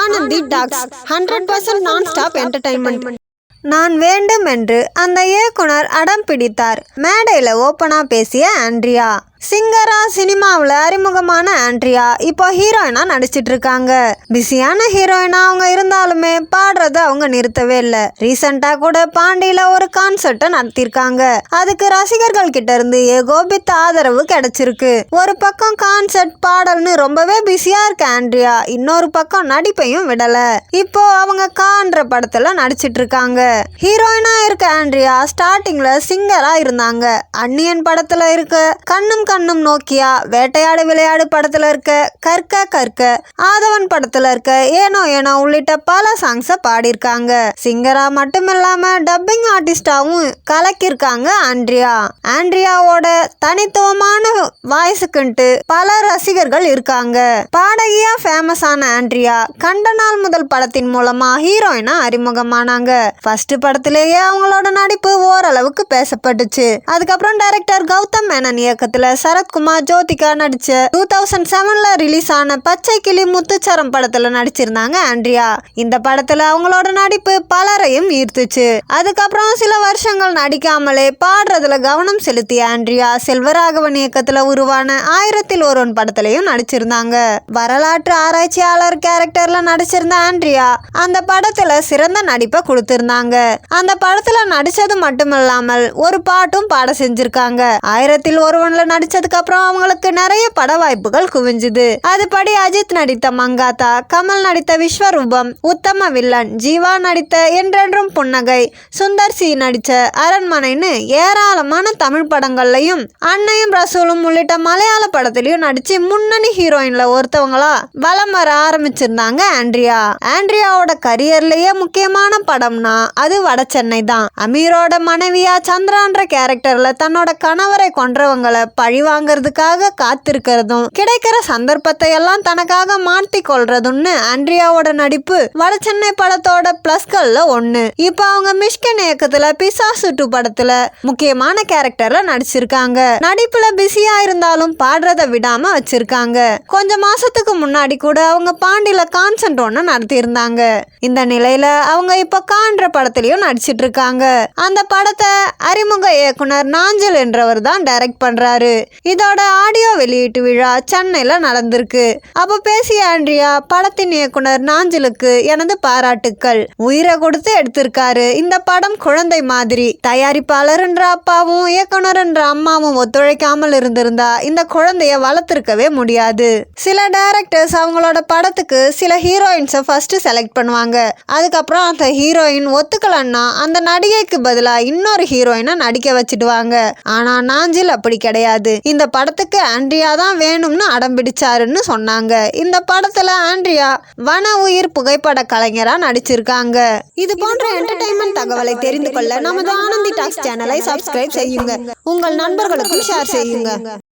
Anandhi talks hundred percent nonstop entertainment நான் வேண்டும் என்று அந்த இயக்குனர் அடம் பிடித்தார். மேடையில் ஓப்பனாக பேசிய ஆண்ட்ரியா. சிங்கரா சினிமாவில் அறிமுகமான ஆண்ட்ரியா இப்போ ஹீரோயினாக நடிச்சிட்டு இருக்காங்க பிஸியான ஹீரோயினா அவங்க இருந்தாலுமே பாடுறத அவங்க நிறுத்தவே இல்லை. ரீசெண்டாக கூட பாண்டியில் ஒரு கான்சர்ட்டை நடத்தியிருக்காங்க. அதுக்கு ரசிகர்கள் கிட்ட இருந்து ஏகோபித்த ஆதரவு கிடைச்சிருக்கு. ஒரு பக்கம் கான்சர்ட் பாடல்னு ரொம்பவே பிஸியாக இருக்கு ஆண்ட்ரியா இன்னொரு பக்கம் நடிப்பையும் விடலை. இப்போ அவங்க கான்ற படத்தில் நடிச்சிட்டு இருக்காங்க ஹீரோயினாக இருக்க ஆண்ட்ரியா ஸ்டார்டிங்கில் சிங்கராக இருந்தாங்க. அன்னியன் படத்தில் இருக்க கண்ணும் கண்ணும் நோக்கியா வேட்டையாடு விளையாடு படத்துல இருக்க கற்க கற்க ஆதவன் படத்துல இருக்க ஏனோ ஏனோ உள்ளிட்ட பல சாங்ஸை பாடியிருக்காங்க. சிங்கரா மட்டும் இல்லாம டப்பிங் ஆர்டிஸ்டாவும் கலக்கியிருக்காங்க ஆண்ட்ரியா. ஆண்ட்ரியாவோட தனித்துவமான வாய்ஸுக்குன்ட்டு பல ரசிகர்கள் இருக்காங்க. பாடகியா ஃபேமஸ் ஆன ஆண்ட்ரியா கண்ட நாள் முதல் படத்தின் மூலமா ஹீரோயினா அறிமுகமானாங்க. ஃபர்ஸ்ட் படத்திலேயே அவங்களோட நடிப்பு ஓரளவுக்கு பேசப்பட்டுச்சு. அதுக்கப்புறம் டைரக்டர் கௌதம் மேனன் இயக்கத்துல சரத்குமார் ஜோதிகா நடிச்ச டூ தௌசண்ட் செவன்ல ரிலீஸ் ஆன பச்சை கிளி முத்துச்சரம் படத்துல நடிச்சிருந்தாங்க ஆண்ட்ரியா. இந்த படத்துல அவங்களோட நடிப்பு பலரையும் ஈர்த்துச்சு. அதுக்கப்புறம் சில வருஷங்கள் நடிக்காமலே பாடுறதுல கவனம் செலுத்திய ஆண்ட்ரியா செல்வராகவன் இயக்கத்துல உருவான ஆயிரத்தில் ஒருவன் படத்துலயும் நடிச்சிருந்தாங்க. வரலாற்று ஆராய்ச்சியாளர் கேரக்டர்ல நடிச்சிருந்த ஆண்ட்ரியா அந்த படத்துல சிறந்த நடிப்பை கொடுத்திருந்தாங்க. அந்த படத்துல நடிச்சது மட்டுமில்லாமல் ஒரு பாட்டும் பாட செஞ்சிருக்காங்க. ஆயிரத்தில் ஒருவன்ல நடிச்சதுக்கு அப்புறம் அவங்களுக்கு நிறைய பட வாய்ப்புகள் குவிஞ்சுது. அதுபடி அஜித் நடித்த மங்காத்தா கமல் நடித்த விஸ்வரூபம் உத்தம வில்லன் ஜீவா நடித்த என்றென்றும் புன்னகை சுந்தர் சி நடிச்ச அரண்மனைன்னு ஏராளமான தமிழ் படங்கள்லையும் அன்னையும் ரசூலும் உள்ளிட்ட மலையாள படத்திலையும் நடிச்சு முன்னணி ஹீரோயின்ல ஒருத்தவங்களா வலம் வர ஆரம்பிச்சிருந்தாங்க ஆண்ட்ரியா. ஆண்ட்ரியாவோட கரியர்லயே முக்கியமான படம்னா அது வட சென்னை தான். அமீரோட மனைவியா சந்திரான்ற கேரக்டர்ல தன்னோட கணவரை கொன்றவங்களை பழி வாங்குறதுக்காக காத்திருக்கிறதும் கிடைக்கிற சந்தர்ப்பத்தை எல்லாம் தனக்காக மாற்றி கொள்றதும்னு ஆண்ட்ரியாவோட நடிப்பு வட சென்னை படத்தோட பிளஸ்கள்ல ஒண்ணு. இப்போ அவங்க மிஷ்கன் இயக்கத்துல பிசா சுட்டு படத்துல முக்கியமான கேரக்டர்ல நடிச்சிருக்காங்க. நடிப்புல பிஸியா இருந்தாலும் பாடுறத விடாம வச்சிருக்காங்க. கொஞ்ச மாசத்துக்கு முன்னாடி கூட அவங்க பாண்டியில கான்சென்ட் ஒன்று நடத்தியிருந்தாங்க. இந்த நிலையில அவங்க இப்போ காண்ற படத்திலயும் நடிச்சிட்டு இருக்காங்க அந்த படத்தை அறிமுக இயக்குனர் நாஞ்சல் என்றவர் தான் டைரக்ட் பண்றாரு. இதோட ஆடியோ வெளியீட்டு விழா சென்னையில் நடந்திருக்கு. அப்போ பேசிய ஆண்ட்ரியா படத்தின் இயக்குனர் நாஞ்சலுக்கு எனது பாராட்டுக்கள். உயிரை கொடுத்து எடுத்திருக்காரு. இந்த படம் குழந்தை மாதிரி. தயாரிப்பாளர்ன்ற அப்பாவும் இயக்குனர்ன்ற அம்மாவும் ஒத்துழைக்காமல் இருந்திருந்தா இந்த குழந்தைய வளர்த்திருக்கவே முடியாது. சில டைரக்டர்ஸ் அவங்களோட படத்துக்கு சில ஹீரோயின்ஸை ஃபர்ஸ்ட் செலக்ட் பண்ணுவாங்க. அதுக்கப்புறம் அந்த ஹீரோயின் ஒத்துக்கலன்னா அந்த நடிகைக்கு பதிலாக இன்னொரு ஹீரோயினை நடிக்க வச்சிடுவாங்க. ஆனால் நாஞ்சில் அப்படி கிடையாது. இந்த படத்துக்கு ஆண்ட்ரியா தான் வேணும்னு அடம் பிடிச்சாருன்னு சொன்னாங்க. இந்த படத்துல ஆண்ட்ரியா வன உயிர் புகைப்பட கலைஞரா நடிச்சிருக்காங்க. இது போன்ற என்டர்டைன்மெண்ட் தகவலை தெரிந்து கொள்ள நமது ஆனந்தி டாக்ஸ் சேனலை சப்ஸ்கிரைப் செய்யுங்க. உங்கள் நண்பர்களுக்கும் ஷேர் செய்யுங்க.